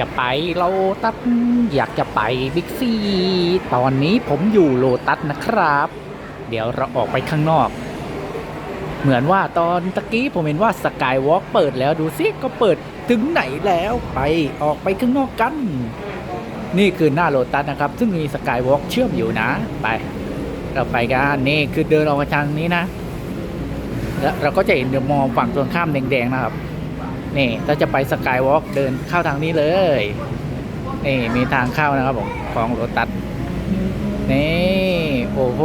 จะไปโลตัส อยากจะไปบิ๊กซีตอนนี้ผมอยู่โลตัสนะครับ เดี๋ยวเราออกไปข้างนอก เหมือนว่าตอนตะกี้ผมเห็นว่าสกายวอล์กเปิดแล้วดูสิก็เปิดถึงไหนแล้วไปออกไปข้างนอกกัน นี่คือหน้าโลตัสนะครับ ซึ่งมีสกายวอล์กเชื่อมอยู่นะ ไป เราไปกันนี่คือเดินออกมาทางนี้นะ แล้วเราก็จะเห็นเดอะมอลล์ฝั่งตรงข้ามแดงๆนะครับ นี่เราจะไปสกายวอล์กเดินเข้าทางนี้เลย นี่มีทางเข้านะครับผมของโรตัสนี่โอ้โห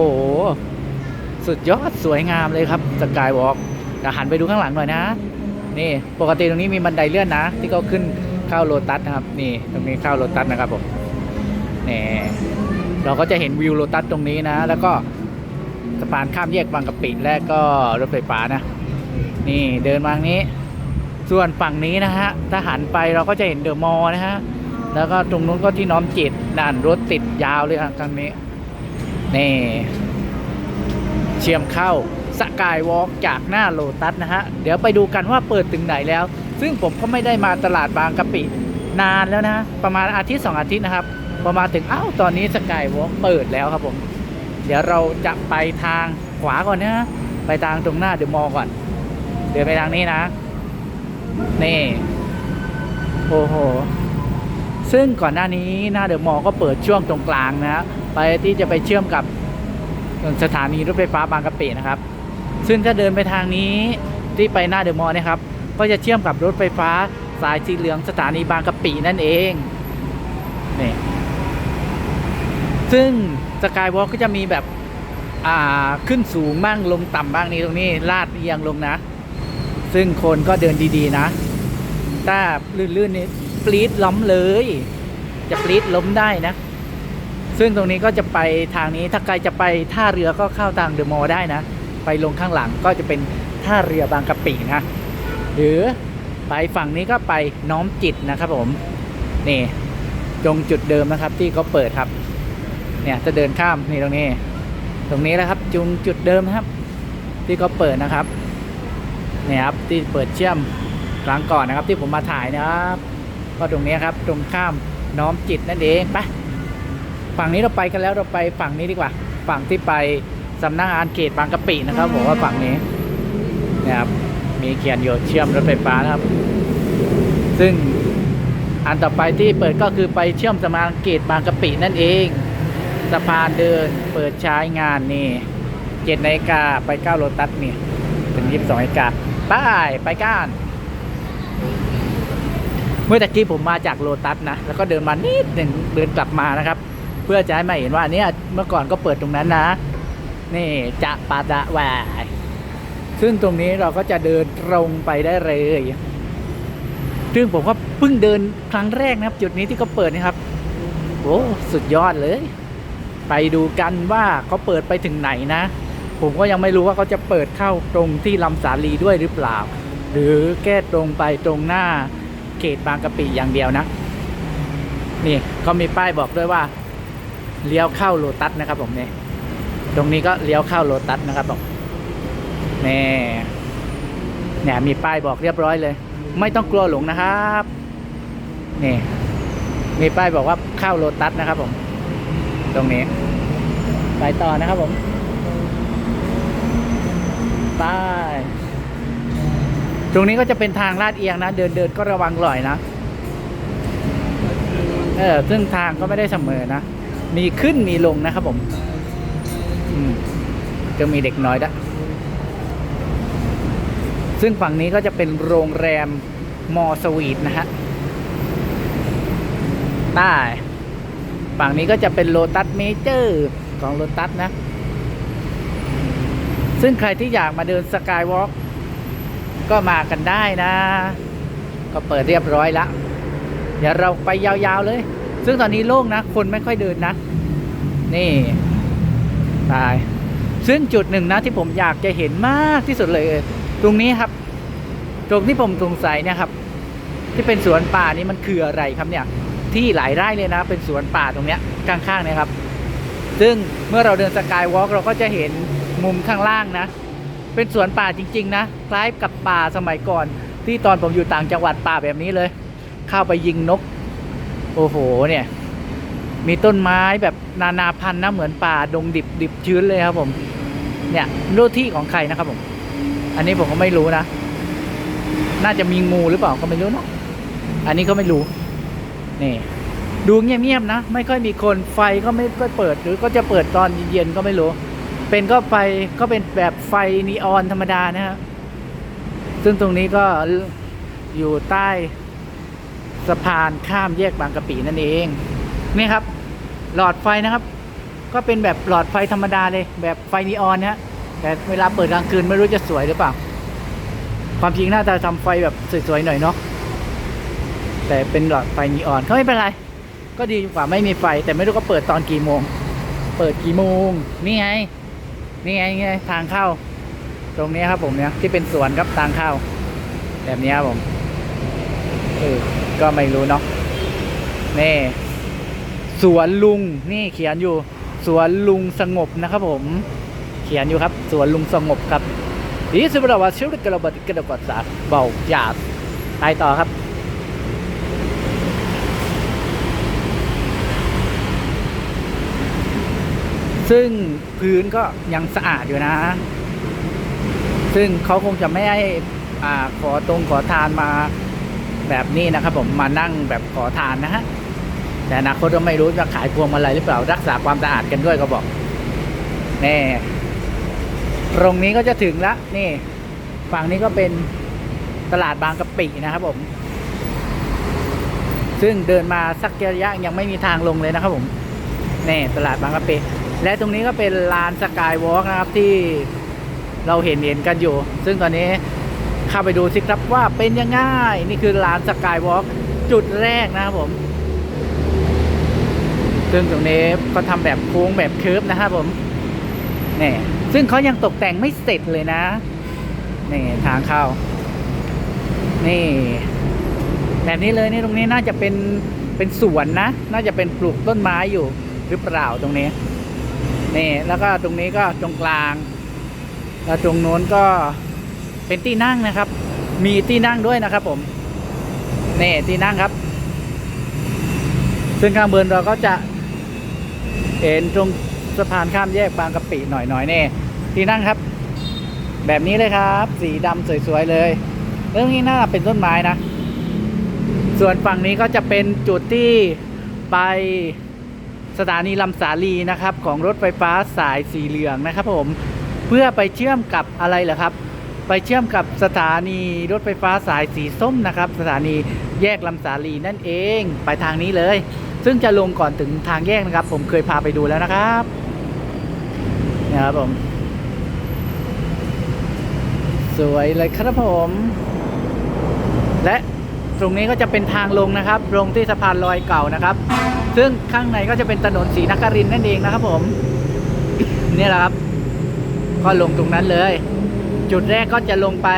สุดยอดสวยงามเลยครับสกายวอล์กจะหันไปดูข้างหลังหน่อยนะ นี่ปกติตรงนี้มีบันไดเลื่อนนะ ที่เขาขึ้นเข้าโรตัสนะครับ นี่ตรงนี้เข้าโรตัสนะครับผมนี่เราก็จะเห็นวิวโรตัสตรงนี้นะ แล้วก็สะพานข้ามแยกบางกะปิและก็รถไฟฟ้านะ นี่เดินมาทางนี้ ส่วนฝั่งนี้นะฮะถ้าหันไปเราก็จะเห็นเดอะมอลล์นะฮะ แล้วก็ตรงนู้นก็ที่น้อมจิตนั่นรถติดยาวเลยครับทางนี้ นี่ เชื่อมเข้าสกายวอล์กจากหน้าโลตัสนะฮะ เดี๋ยวไปดูกันว่าเปิดถึงไหนแล้ว ซึ่งผมก็ไม่ได้มาตลาดบางกะปินานแล้วนะ ประมาณอาทิตย์สองอาทิตย์นะครับ พอมาถึงอ้าวตอนนี้สกายวอล์กเปิดแล้วครับผม เดี๋ยวเราจะไปทางขวาก่อนนะ ไปทางตรงหน้าเดอะมอลล์ก่อน เดินไปทางนี้นะ นี่ โอ้โห ซึ่งก่อนหน้านี้หน้าเดอะมอลล์ก็เปิดช่วงตรงกลางนะ ไปที่จะไปเชื่อมกับสถานีรถไฟฟ้าบางกะปินะครับ ซึ่งถ้าเดินไปทางนี้ที่ไปหน้าเดอะมอลล์นะครับ ก็จะเชื่อมกับรถไฟฟ้าสายสีเหลืองสถานีบางกะปินั่นเอง นี่ ซึ่งสกายวอล์กก็จะมีแบบ อ่า ขึ้นสูงบ้างลงต่ำบ้างนี่ตรงนี้ ลาดเอียงลงนะ ซึ่งคนก็เดินดีๆนะถ้าลื่นๆนี่ปลีดล้มเลย จะปลีดล้มได้นะ ซึ่งตรงนี้ก็จะไปทางนี้ถ้าใครจะไปท่าเรือก็เข้าทางเดอะมอลล์ได้นะ ไปลงข้างหลังก็จะเป็นท่าเรือบางกะปินะ หรือไปฝั่งนี้ก็ไปน้อมจิตนะครับผม นี่ตรงจุดเดิมนะครับที่เขาเปิดครับ เนี่ยจะเดินข้ามนี่ตรงนี้ ตรงนี้แหละครับจุงจุดเดิมนะครับ ที่เขาเปิดนะครับ เนี่ยครับที่เปิดเชื่อมครั้งก่อนนะครับ ที่ผมมาถ่ายนะครับก็ตรงนี้ครับตรงข้ามน้อมจิตนั่นเองไปฝั่งนี้เราไปกันแล้วเราไปฝั่งนี้ดีกว่า ฝั่งที่ไปสำนักงานเขตบางกะปินะครับบอกว่าฝั่งนี้นี่ยครับมีเขียนอยู่เชื่อมรถไฟฟ้านะครับ ซึ่งอันต่อไปที่เปิดก็คือไปเชื่อมสำนักงานเขตบางกะปินั่นเองสะพานเดินเปิดใช้งานนี่เจ็ดนาฬิกาไปเก้าโลตัสนี่ถึงยี่สิบสองนาฬิกา ไปไปก้าน เมื่อตะกี้ผมมาจากโลตัสนะ แล้วก็เดินมานิดหนึ่งเดินกลับมานะครับ เพื่อจะให้มาเห็นว่าเนี่ยเมื่อก่อนก็เปิดตรงนั้นนะ นี่จะปาดะแหวซึ่งตรงนี้เราก็จะเดินตรงไปได้เลย ซึ่งผมก็เพิ่งเดินครั้งแรกนะครับ จุดนี้ที่เขาเปิดนะครับโอ้สุดยอดเลย ไปดูกันว่าเขาเปิดไปถึงไหนนะ ผมก็ยังไม่รู้ว่าเขาจะเปิดเข้าตรงที่ลำสาลีด้วยหรือเปล่า หรือแก้ตรงไปตรงหน้าเขตบางกะปิอย่างเดียวนะ นี่เขามีป้ายบอกด้วยว่าเลี้ยวเข้าโลตัสนะครับผมเนี่ยตรงนี้ก็เลี้ยวเข้าโลตัสนะครับผมนี่เนี่ยมีป้ายบอกเรียบร้อยเลย ไม่ต้องกลัวหลงนะครับนี่มีป้ายบอกว่าเข้าโลตัสนะครับผม ตรงนี้ ไปต่อนะครับผม ไปตรงนี้ก็จะเป็นทางลาดเอียงนะ เดินเดินก็ระวังหล่อยนะ เออซึ่งทางก็ไม่ได้เสมอนะ มีขึ้นมีลงนะครับผมจะมีเด็กน้อยด้วยซึ่งฝั่งนี้ก็จะเป็นโรงแรมมอสวีทนะฮะใต้ฝั่งนี้ก็จะเป็นโลตัสเมเจอร์ของโลตัสนะ ซึ่งใครที่อยากมาเดินสกายวอล์กก็มากันได้นะ ก็เปิดเรียบร้อยแล้วเดี๋ยวเราไปยาวๆเลย ซึ่งตอนนี้โล่งนะ คนไม่ค่อยเดินนะ นี่ ตาย ซึ่งจุดหนึ่งนะที่ผมอยากจะเห็นมากที่สุดเลย ตรงนี้ครับ ตรงที่ผมสงสัยเนี่ยครับ ที่เป็นสวนป่านี่มันคืออะไรครับเนี่ย ที่หลายไร่เลยนะ เป็นสวนป่าตรงเนี้ยข้างๆเนี่ยครับ ซึ่งเมื่อเราเดินสกายวอล์กเราก็จะเห็น มุมข้างล่างนะ เป็นสวนป่าจริง ๆ นะ คล้ายกับป่าสมัยก่อน ที่ตอนผมอยู่ต่างจังหวัดป่าแบบนี้เลย เข้าไปยิงนก โอ้โหเนี่ย มีต้นไม้แบบนานาพันธุ์นะเหมือนป่าดงดิบดิบชื้นเลยครับผม เนี่ยรู้ที่ของใครนะครับผม อันนี้ผมก็ไม่รู้นะ น่าจะมีงูหรือเปล่าก็ไม่รู้เนาะอันนี้ก็ไม่รู้นี่ดูเงียบๆนะ ไม่ค่อยมีคนไฟก็ไม่ค่อยเปิด หรือก็จะเปิดตอนเย็นๆก็ไม่รู้ เป็นก็ไฟก็เป็นแบบไฟนีออนธรรมดานะฮะซึ่งตรงนี้ก็อยู่ใต้สะพานข้ามแยกบางกะปินั่นเอง นี่ครับ หลอดไฟนะครับ ก็เป็นแบบหลอดไฟธรรมดาเลย แบบไฟนีออนนะฮะแต่เวลาเปิดกลางคืนไม่รู้จะสวยหรือเปล่า ความจริงน่าจะทำไฟแบบสวยๆหน่อยเนาะแต่เป็นหลอดไฟนีออนก็ไม่เป็นไร ก็ดีกว่าไม่มีไฟ แต่ไม่รู้ก็เปิดตอนกี่โมง เปิดกี่โมง นี่ไง นี่ไงไงทางเข้า ตรงนี้ครับผมเนี่ยที่เป็นสวนครับทางเข้า แบบนี้ครับผมเออก็ไม่รู้เนาะนี่สวนลุงนี่เขียนอยู่ สวนลุงสงบนะครับผม เขียนอยู่ครับ สวนลุงสงบครับดีสุดเราว่าชิวกระบดกระบดสาเบาหยาดไปต่อครับ ซึ่งพื้นก็ยังสะอาดอยู่นะ ซึ่งเขาคงจะไม่ให้อ่าขอตรงขอทานมาแบบนี้นะครับ ผมมานั่งแบบขอทานนะฮะแต่อนาคตก็ไม่รู้จะขายพวงมาลัยหรือเปล่ารักษาความสะอาดกันด้วยก็บอกแน่ตรงนี้ก็จะถึงละนี่ ฝั่งนี้ก็เป็นตลาดบางกะปินะครับผม ซึ่งเดินมาสักระยะยังไม่มีทางลงเลยนะครับผม นี่ตลาดบางกะปิ และตรงนี้ก็เป็นลานสกายวอล์กนะครับที่เราเห็นเห็นกันอยู่ ซึ่งตอนนี้เข้าไปดูสิครับว่าเป็นยังไงนี่คือลานสกายวอล์กจุดแรกนะครับผม ซึ่งตรงนี้ก็ทำแบบโค้งแบบเคิร์ฟนะครับผมนี่ซึ่งเขายังตกแต่งไม่เสร็จเลยนะนี่ทางเข้า นี่ แบบนี้เลยนี่ตรงนี้น่าจะเป็นเป็นสวนนะ น่าจะเป็นปลูกต้นไม้อยู่หรือเปล่าตรงนี้ นี่แล้วก็ตรงนี้ก็ตรงกลาง แล้วตรงโน้นก็เป็นที่นั่งนะครับ มีที่นั่งด้วยนะครับ ผมนี่ที่นั่งครับ ซึ่งข้างบนเราก็จะเห็นตรงสะพานข้ามแยกบางกะปิหน่อยๆเนี่ที่นั่งครับ แบบนี้เลยครับ สีดำสวยๆเลยเรื่องนี้น่าเป็นต้นไม้นะ ส่วนฝั่งนี้ก็จะเป็นจุดที่ไป สถานีลำสาลีนะครับของรถไฟฟ้าสายสีเหลืองนะครับผมเพื่อไปเชื่อมกับอะไรเหรอครับ ไปเชื่อมกับสถานีรถไฟฟ้าสายสีส้มนะครับ สถานีแยกลำสาลีนั่นเอง ไปทางนี้เลย ซึ่งจะลงก่อนถึงทางแยกนะครับ ผมเคยพาไปดูแล้วนะครับนี่ครับผม สวยเลยครับผม และตรงนี้ก็จะเป็นทางลงนะครับ ลงที่สะพานลอยเก่านะครับ ซึ่งข้างในก็จะเป็นถนนศรีนครินทร์นั่นเองนะครับผม นี่แหละครับ ก็ลงตรงนั้นเลย จุดแรกก็จะลงไป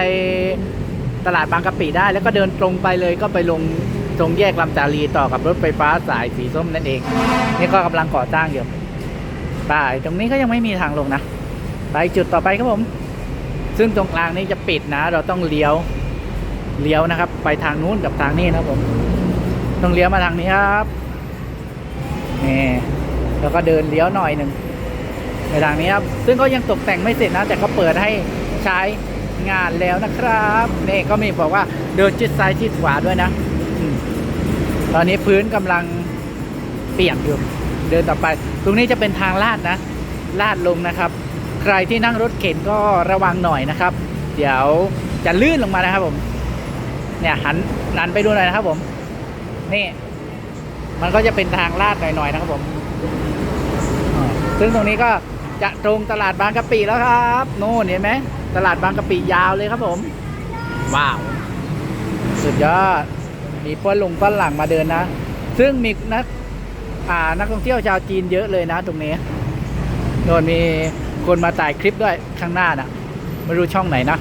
ตลาดบางกะปิได้ แล้วก็เดินตรงไปเลยก็ไปลงตรงแยกลำตาลีต่อกับรถไฟฟ้าสายสีส้มนั่นเอง นี่ก็กำลังก่อสร้างอยู่ไปตรงนี้ก็ยังไม่มีทางลงนะ ไปจุดต่อไปครับผม ซึ่งตรงกลางนี้จะปิดนะ เราต้องเลี้ยว เลี้ยวนะครับ ไปทางนู้นกับทางนี้นะครับผม ต้องเลี้ยวมาทางนี้ครับ นี่แล้วก็เดินเลี้ยวหน่อยหนึ่งในทางนี้ครับ ซึ่งก็ยังตกแต่งไม่เสร็จนะ แต่ก็เปิดให้ใช้งานแล้วนะครับนี่ก็มีบอกว่าเดินชิดซ้ายชิดขวาด้วยนะตอนนี้พื้นกำลังเปียกอยู่เดินต่อไป ตรงนี้จะเป็นทางลาดนะ ลาดลงนะครับ ใครที่นั่งรถเข็นก็ระวังหน่อยนะครับ เดี๋ยวจะลื่นลงมานะครับผม เนี่ยหันหันไปดูหน่อยนะครับผม นี่ มันก็จะเป็นทางลาดหน่อยๆนะครับผมอ่าซึ่งตรงนี้ก็จะตรงตลาดบางกะปิแล้วครับโน่นเห็นไหมตลาดบางกะปิยาวเลยครับผม ว้าว สุดยอด มีฝรั่งฝรั่งมาเดินนะ ซึ่งมีนักอ่านักท่องเที่ยวชาวจีนเยอะเลยนะ ตรงนี้โน่นมีคนมาถ่ายคลิปด้วยข้างหน้าน่ะ ไม่รู้ช่องไหนนะ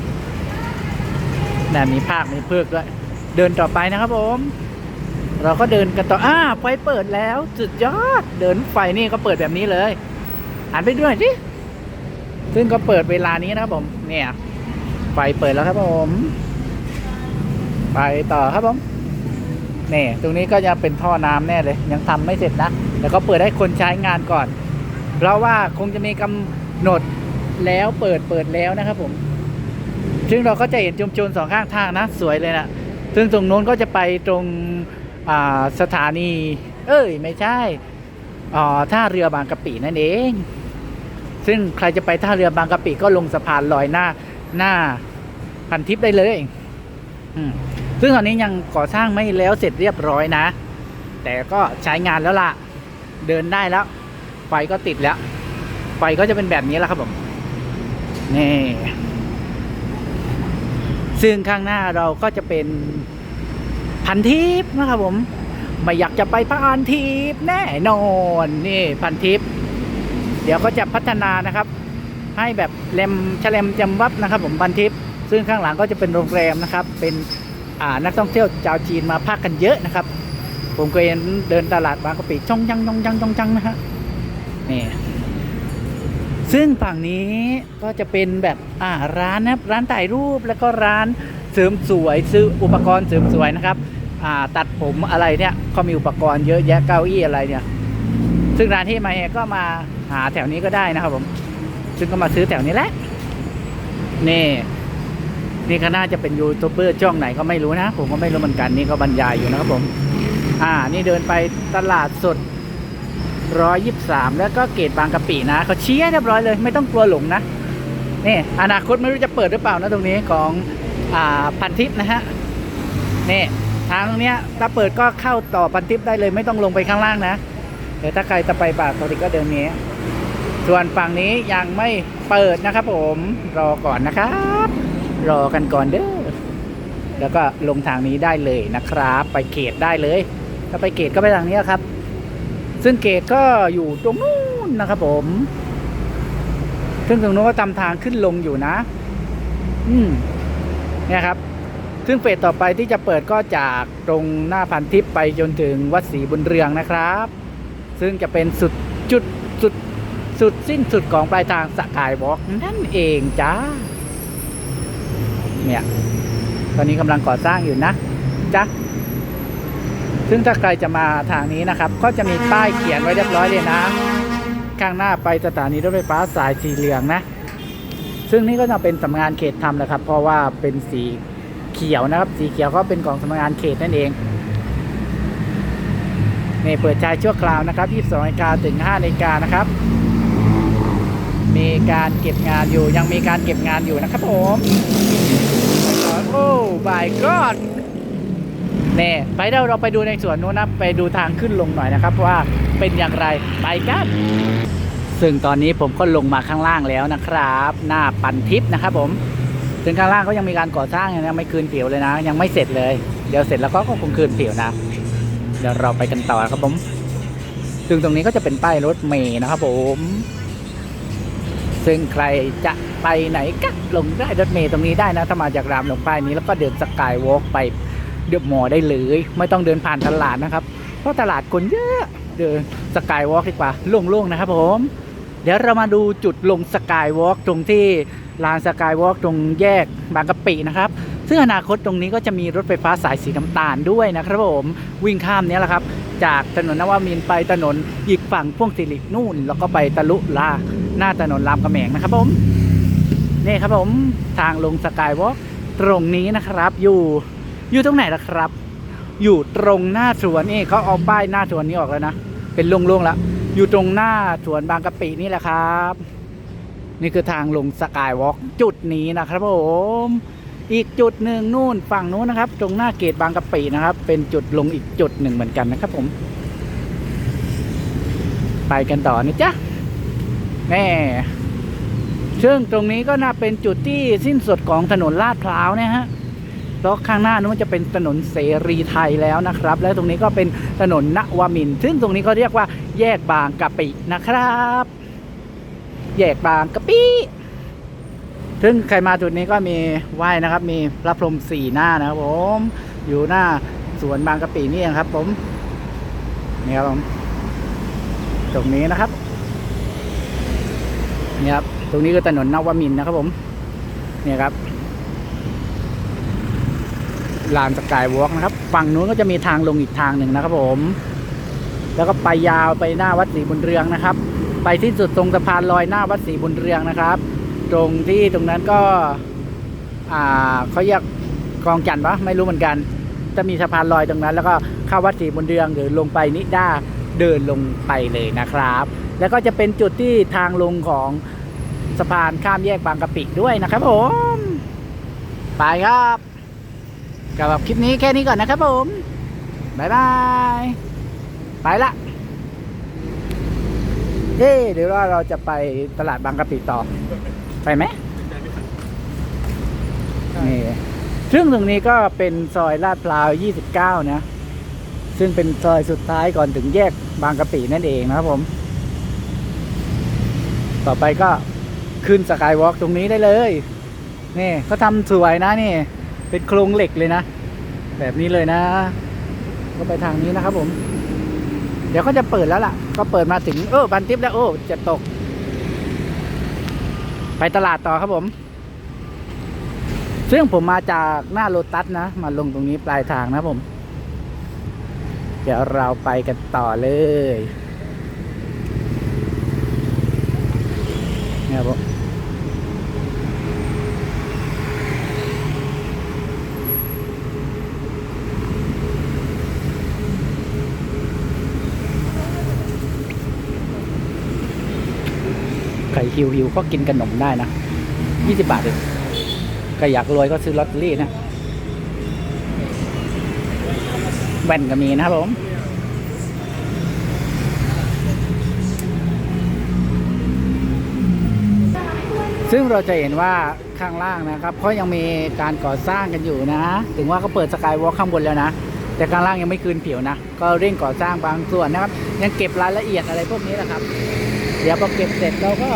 น่ะมีภาคมีเพิกด้วย เดินต่อไปนะครับผม เราก็เดินกันต่ออ่าไฟเปิดแล้ว สุดยอด เดินไฟนี่ก็เปิดแบบนี้เลยหันไปด้วยสิซึ่งก็เปิดเวลานี้นะครับผม เนี่ย ไฟเปิดแล้วครับผม ไปต่อครับผมไปนี่ตรงนี้ก็จะเป็นท่อน้ำแน่เลย ยังทำไม่เสร็จนะแล้วก็เปิดให้คนใช้งานก่อน เพราะว่าคงจะมีกำหนดแล้วเปิดเปิดแล้วนะครับผม ซึ่งเราก็จะเห็นชุมชนสองข้างทางนะ สวยเลยนะซึ่งตรงโน้นก็จะไปตรง สถานี เอ้ย ไม่ใช่ท่าเรือบางกะปินั่นเอง ซึ่งใครจะไปท่าเรือบางกะปิก็ลงสะพานลอยหน้าหน้าพันทิพย์ได้เลยซึ่งตอนนี้ยังก่อสร้างไม่แล้วเสร็จเรียบร้อยนะ แต่ก็ใช้งานแล้วล่ะ เดินได้แล้ว ไฟก็ติดแล้ว ไฟก็จะเป็นแบบนี้แหละครับผมนี่ซึ่งข้างหน้าเราก็จะเป็น พันทิพย์นะครับผม ไม่อยากจะไปพันทิพย์แน่นอนนี่พันทิพย์เดี๋ยวก็จะพัฒนานะครับ ให้แบบเลมแฉลมจำวับนะครับ ผมพันทิพย์ซึ่งข้างหลังก็จะเป็นโรงแรมนะครับ เป็นอ่านักท่องเที่ยวชาวจีนมาพักกันเยอะนะครับ ผมเคยเห็นเดินตลาดบางกะปิช่องจังจองจังจองจังนะฮะนี่ซึ่งฝั่งนี้ก็จะเป็นแบบอ่าร้านนะร้านถ่ายรูปแล้วก็ร้าน เสริมสวยซื้ออุปกรณ์เสริมสวยนะครับตัดผมอะไรเนี่ยก็มีอุปกรณ์เยอะแยะเก้าอี้อะไรเนี่ย ซึ่งร้านที่มาเองก็มาหาแถวนี้ก็ได้นะครับผม ซึ่งก็มาซื้อแถวนี้แหละ นี่ นี่ก็น่าจะเป็นยูทูบเบอร์ช่องไหนก็ไม่รู้นะ ผมก็ไม่รู้เหมือนกันนี่ก็บรรยายอยู่นะครับผม อ่า นี่เดินไปตลาดสดร้อยยี่สามแล้วก็เกตบางกะปินะเขาเชี้เรียบร้อยเลย ไม่ต้องกลัวหลงนะนี่อนาคตไม่รู้จะเปิดหรือเปล่านะตรงนี้ของ พันทิพย์นะฮะนี่ทางตรงเนี้ยถ้าเปิดก็เข้าต่อพันทิพย์ได้เลยไม่ต้องลงไปข้างล่างนะเดี๋ยวถ้าใครจะไปบาทปกติก็เดินนี้ ส่วนฝั่งนี้ยังไม่เปิดนะครับผมรอก่อนนะครับ รอกันก่อนเด้อแล้วก็ลงทางนี้ได้เลยนะครับ ไปเกตได้เลยถ้าไปเกตก็ไปทางนี้ครับ ซึ่งเกตก็อยู่ตรงนู้นนะครับผมซึ่งตรงนู้นก็ตามทางขึ้นลงอยู่นะ อืม เนี่ยครับ ซึ่งเฟสต่อไปที่จะเปิดก็จากตรงหน้าพันทิพย์ไปจนถึงวัดศรีบุญเรืองนะครับ ซึ่งจะเป็นสุดจุดสุดสุดสิ้นสุดของปลายทางสกายวอล์กนั่นเองจ้าเนี่ยตอนนี้กำลังก่อสร้างอยู่นะจ้าซึ่งถ้าใครจะมาทางนี้นะครับ ก็จะมีป้ายเขียนไว้เรียบร้อยเลยนะ ข้างหน้าไปสถานีรถไฟฟ้าสายสีเหลืองนะ ซึ่งนี่ก็จะเป็นสำนักงานเขตทำนะครับ เพราะว่าเป็นสีเขียวนะครับ สีเขียวก็เป็นของสำนักงานเขตนั่นเองนี่เปิดใช้ชั่วคราวนะครับ22นาฬิกาถึง5นาฬิกานะครับ มีการเก็บงานอยู่ยังมีการเก็บงานอยู่นะครับผมโอ้ my god เน่ไปเดี๋ยวเราไปดูในสวนนู้นนะไปดูทางขึ้นลงหน่อยนะครับ ว่าเป็นอย่างไรไปกัน ซึ่งตอนนี้ผมก็ลงมาข้างล่างแล้วนะครับ หน้าปันทิพย์นะครับผมซึ่งข้างล่างก็ยังมีการก่อสร้างอยู่นะไม่คืนผิวเลยนะ ยังไม่เสร็จเลยเดี๋ยวเสร็จแล้วก็คงคืนผิวนะ เดี๋ยวเราไปกันต่อครับผม ซึ่งตรงนี้ก็จะเป็นป้ายรถเมย์นะครับผม ซึ่งใครจะไปไหนก็ลงได้รถเมย์ตรงนี้ได้นะถ้ามาจากรามลงป้ายนี้แล้วก็เดินสกายวอล์กไปเดือบหมอได้เลย ไม่ต้องเดินผ่านตลาดนะครับ เพราะตลาดคนเยอะเดินสกายวอล์กดีกว่าโล่งๆนะครับผม เดี๋ยวเรามาดูจุดลงสกายวอล์กตรงที่ลานสกายวอล์กตรงแยกบางกะปินะครับ ซึ่งอนาคตตรงนี้ก็จะมีรถไฟฟ้าสายสีน้ำตาลด้วยนะครับผม วิ่งข้ามนี้แหละครับ จากถนนนวมินไปถนนอีกฝั่งพ่วงสิรินู่น แล้วก็ไปตะลุลาหน้าถนนรามคำแหงนะครับผมนี่ครับผมทางลงสกายวอล์กตรงนี้นะครับ อยู่อยู่ตรงไหนล่ะครับ อยู่ตรงหน้าสวนนี่เขาเอาป้ายหน้าสวนนี้ออกแล้วนะ เป็นโล่งๆแล้ว อยู่ตรงหน้าสวนบางกะปินี่แหละครับ นี่คือทางลงสกายวอล์กจุดนี้นะครับผมอีกจุดหนึ่งนู่นฝั่งนู้นนะครับ ตรงหน้าเกตบางกะปินะครับ เป็นจุดลงอีกจุดหนึ่งเหมือนกันนะครับผม ไปกันต่อนะจ๊ะแม่ซึ่งตรงนี้ก็น่าเป็นจุดที่สิ้นสุดของถนนลาดพร้าวนะฮะ เพราะข้างหน้านู้นจะเป็นถนนเสรีไทยแล้วนะครับ และตรงนี้ก็เป็นถนนนวมิน ซึ่งตรงนี้ก็เรียกว่าแยกบางกะปินะครับ แยกบางกะปิซึ่งใครมาจุดนี้ก็มีไหว้นะครับ มีพระพรหมสี่หน้านะครับผม อยู่หน้าสวนบางกะปินี่เองครับ ผมนี่ครับผมตรงนี้นะครับนี่ครับ ตรงนี้คือถนนนวมินนะครับผมเนี่ยครับ ลานสกายวอล์กนะครับ ฝั่งนู้นก็จะมีทางลงอีกทางหนึ่งนะครับผม แล้วก็ไปยาวไปหน้าวัดศรีบุญเรืองนะครับ ไปที่สุดตรงสะพานลอยหน้าวัดศรีบุญเรืองนะครับ ตรงที่ตรงนั้นก็ อ่าเขาเรียกคลองจันทร์ปะไม่รู้เหมือนกัน จะมีสะพานลอยตรงนั้น แล้วก็เข้าวัดศรีบุญเรืองหรือลงไปนิด้าเดินลงไปเลยนะครับ แล้วก็จะเป็นจุดที่ทางลงของสะพานข้ามแยกบางกะปิด้วยนะครับผม ไปครับ กับคลิปนี้แค่นี้ก่อนนะครับผมบายบาย ไปละเอ๊เดี๋ยวว่าเราจะไปตลาดบางกะปิต่อ ไปไหมนี่ซึ่งตรงนี้ก็เป็นซอยลาดพร้าว 29 นะ ซึ่งเป็นซอยสุดท้ายก่อนถึงแยกบางกะปินั่นเองนะครับผม ต่อไปก็ขึ้นสกายวอล์กตรงนี้ได้เลย นี่เขาทำสวยนะนี่ เป็นโครงเหล็กเลยนะ แบบนี้เลยนะ ก็ไปทางนี้นะครับผม เดี๋ยวเขาจะเปิดแล้วล่ะ ก็เปิดมาถึงเออบันทิปแล้วโอ้จะตก ไปตลาดต่อครับผม ซึ่งผมมาจากหน้าโลตัสนะ มาลงตรงนี้ปลายทางนะผม เดี๋ยวเราไปกันต่อเลยเนี่ยครับผม หิวหิวๆก็กินขนมได้นะยี่สิบบาทเองใครอยากรวยก็ซื้อลอตเตอรี่นะแว่นก็มีนะครับผมซึ่งเราจะเห็นว่าข้างล่างนะครับเขายังมีการก่อสร้างกันอยู่นะ ถึงว่าเขาเปิดสกายวอล์ข้างบนแล้วนะ แต่ข้างล่างยังไม่คืนผิวนะ ก็เร่งก่อสร้างบางส่วนนะครับ ยังเก็บรายละเอียดอะไรพวกนี้แหละครับ เดี๋ยวพอเก็บเสร็จเราก็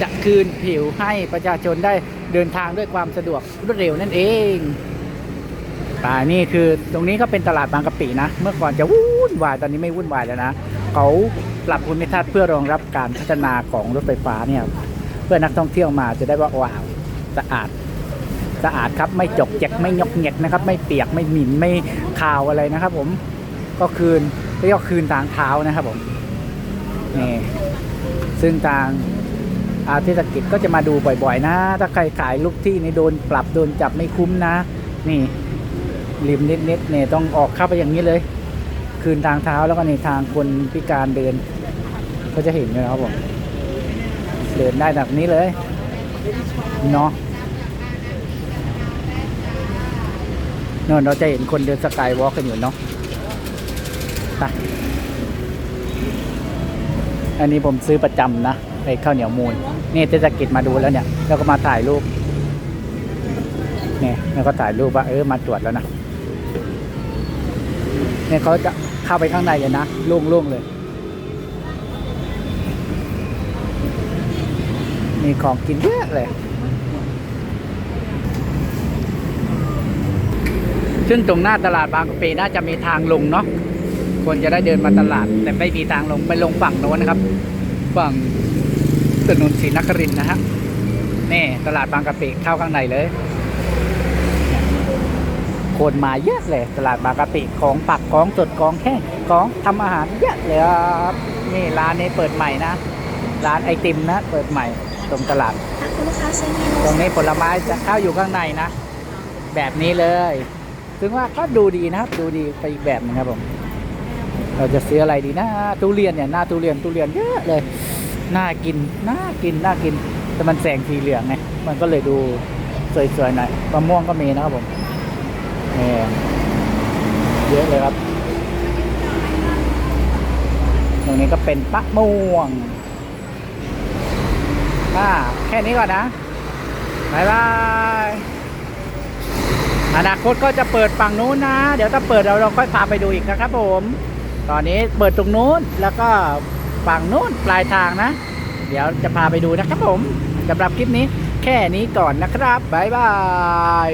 จะคืนผิวให้ประชาชนได้เดินทางด้วยความสะดวกรวดเร็วนั่นเองป่านี่คือตรงนี้ก็เป็นตลาดบางกะปินะ เมื่อก่อนจะวุ่นวายตอนนี้ไม่วุ่นวายแล้วนะเขาปรับภูมิทัศน์เพื่อรองรับการพัฒนาของรถไฟฟ้าเนี่ยเพื่อนักท่องเที่ยวมาจะได้ว่าว้าวสะอาดสะอาดครับไม่จกแจกไม่ยกเหงกนะครับ ไม่เปียกไม่หมิ่นไม่คาวอะไรนะครับ ผมก็คืนเรียกคืนทางเท้านะครับผมนี่ซึ่งทาง เทศกิจก็จะมาดูบ่อยๆ นะ ถ้าใครขายลูกที่นี่โดนปรับโดนจับไม่คุ้มนะ นี่ริมนิดๆเนี่ยต้องออกเข้าไปอย่างนี้เลย คืนทางเท้าแล้วก็ในทางคนพิการเดิน ก็จะเห็นเลยนะครับผมเดินได้แบบนี้เลยเนาะเนนเราจะเห็นคนเดินสกายวอล์กกันอยู่เนาะไปอันนี้ผมซื้อประจำนะ ไอ้ข้าวเหนียวมูลนี่เทศกิจมาดูแล้วเนี่ยแล้วก็มาถ่ายรูปนี่แล้วก็ถ่ายรูปว่าเออมาตรวจแล้วนะเนี่ยเขาจะเข้าไปข้างในเลยนะโล่งๆเลย มีของกินเยอะเลยซึ่งตรงหน้าตลาดบางกะปิน่าจะมีทางลงเนาะคนจะได้เดินมาตลาด แต่ไม่มีทางลงไปลงฝั่งโน้นนะครับ ฝั่ง ถนนศรีนครินทร์นะฮะนี่ตลาดบางกะปิเข้าข้างในเลย คนมาเยอะเลย ตลาดบางกะปิของปักของสดของแห้งของทำอาหารเยอะเลยครับนี่ร้านนี้เปิดใหม่นะ ร้านไอติมนะ เปิดใหม่ตรงตลาดคุณลูกค้าใช้เมนูตรงนี้ผลไม้จะเข้าอยู่ข้างในนะ แบบนี้เลยถึงว่าก็ดูดีนะครับ ดูดีไปอีกแบบหนึงครับผมเราจะซื้ออะไรดีนะทุเรียนเนี่ยหน้าทุเรียนทุเรียนเยอะเลย น่ากิน น่ากิน น่ากิน แต่มันแสงสีเหลืองไง มันก็เลยดูสวยๆหน่อยมะม่วงก็มีนะครับผมนี่เยอะเลยครับ ตรงนี้ก็เป็นมะม่วง อ่า แค่นี้ก่อนนะบายบาย อนาคตก็จะเปิดฝั่งนู้นนะ เดี๋ยวถ้าเปิดเราเราค่อยพาไปดูอีกนะครับผม ตอนนี้เปิดตรงนู้นแล้วก็ ฝั่งนู้นปลายทางนะ เดี๋ยวจะพาไปดูนะครับผมสำหรับคลิปนี้แค่นี้ก่อนนะครับบายบาย